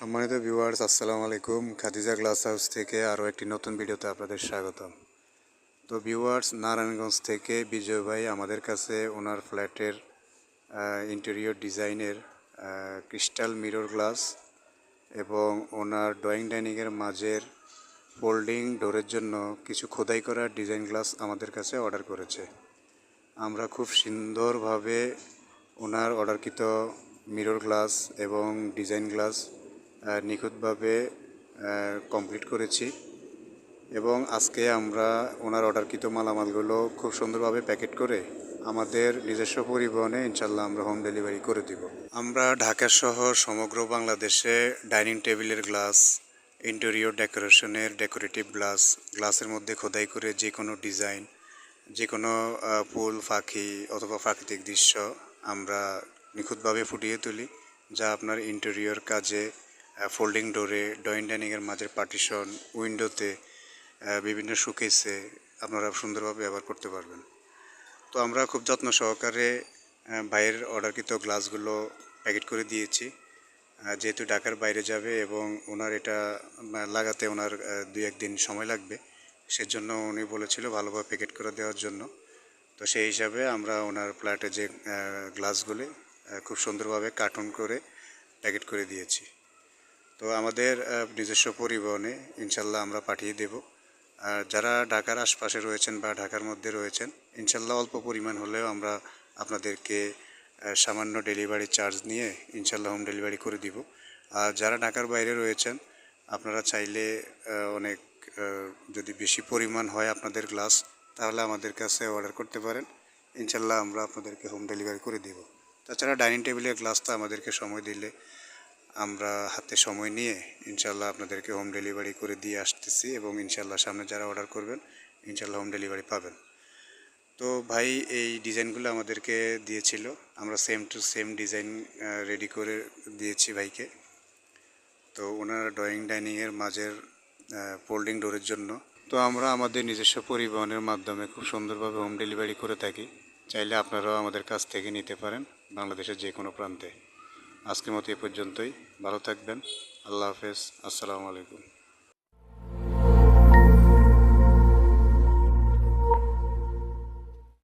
সম্মানিত ভিউয়ার্স আসসালামু আলাইকুম। খাদিজা গ্লাস হাউস থেকে আরও একটি নতুন ভিডিওতে আপনাদের স্বাগতম। তো ভিউয়ার্স নারায়ণগঞ্জ থেকে বিজয় ভাই আমাদের কাছে ওনার ফ্ল্যাটের ইন্টেরিয়র ডিজাইনের ক্রিস্টাল মিরর গ্লাস এবং ওনার ড্রয়িং ডাইনিংয়ের মাঝের ফোল্ডিং ডোরের জন্য কিছু খোদাই করা ডিজাইন গ্লাস আমাদের কাছে অর্ডার করেছে। আমরা খুব সুন্দরভাবে ওনার অর্ডারকৃত মিরর গ্লাস এবং ডিজাইন গ্লাস নিখুঁতভাবে কমপ্লিট করেছি। এবং আজকে আমরা ওনার অর্ডারকৃত মালামালগুলো খুব সুন্দরভাবে প্যাকেট করে আমাদের নিজস্ব পরিবহনে ইনশাল্লাহ আমরা হোম ডেলিভারি করে দিব। আমরা ঢাকা সহ সমগ্র বাংলাদেশে ডাইনিং টেবিলের গ্লাস, ইন্টেরিয়র ডেকোরেশনের ডেকোরেটিভ গ্লাস, গ্লাসের মধ্যে খোদাই করে যে কোনো ডিজাইন, যে কোনো ফুল পাখি অথবা প্রাকৃতিক দৃশ্য আমরা নিখুঁতভাবে ফুটিয়ে তুলি, যা আপনার ইন্টেরিয়র কাজে ফোল্ডিং ডোরে ড্রয়িং ডাইনিংয়ের মাঝের পার্টিশন উইন্ডোতে বিভিন্ন শোকেসে আপনারা সুন্দরভাবে ব্যবহার করতে পারবেন। তো আমরা খুব যত্ন সহকারে বাইরের অর্ডারকৃত গ্লাসগুলো প্যাকেট করে দিয়েছি। যেহেতু ঢাকার বাইরে যাবে এবং ওনার এটা লাগাতে ওনার দুই একদিন সময় লাগবে, সেজন্য উনি বলেছিল ভালোভাবে প্যাকেট করে দেওয়ার জন্য। তো সেই হিসাবে আমরা ওনার ফ্ল্যাটে যে গ্লাসগুলি খুব সুন্দরভাবে কার্টুন করে প্যাকেট করে দিয়েছি। তো আমাদের নিজস্ব পরিবহনে ইনশাল্লাহ আমরা পাঠিয়ে দেব। আর যারা ঢাকার আশপাশে রয়েছেন বা ঢাকার মধ্যে রয়েছেন, ইনশাল্লাহ অল্প পরিমাণ হলেও আমরা আপনাদেরকে সামান্য ডেলিভারি চার্জ নিয়ে ইনশাল্লাহ হোম ডেলিভারি করে দিব। আর যারা ঢাকার বাইরে রয়েছেন, আপনারা চাইলে অনেক যদি বেশি পরিমাণ হয় আপনাদের গ্লাস, তাহলে আমাদের কাছে অর্ডার করতে পারেন। ইনশাল্লাহ আমরা আপনাদেরকে হোম ডেলিভারি করে দিব। তাছাড়া ডাইনিং টেবিলের গ্লাসটা আমাদেরকে সময় দিলে আমরা হাতে সময় নিয়ে ইনশাল্লাহ আপনাদেরকে হোম ডেলিভারি করে দিয়ে আসতেছি এবং ইনশাল্লাহ সামনে যারা অর্ডার করবেন ইনশাল্লাহ হোম ডেলিভারি পাবেন। তো ভাই, এই ডিজাইনগুলো আমাদেরকে দিয়েছিল। আমরা same to same design ready করে দিয়েছি ভাইকে। তো ওনার ড্রয়িং ডাইনিংয়ের মাঝের ফোল্ডিং ডোরের জন্য। তো আমরা আমাদের নিজস্ব পরিবহনের মাধ্যমে খুব সুন্দরভাবে হোম ডেলিভারি করে থাকি। চাইলে আপনারাও আমাদের কাছ থেকে নিতে পারেন বাংলাদেশের যে কোনো প্রান্তে। আজকের মতো এ পর্যন্তই। ভালো থাকবেন। আল্লাহ হাফেজ। আসসালামু আলাইকুম।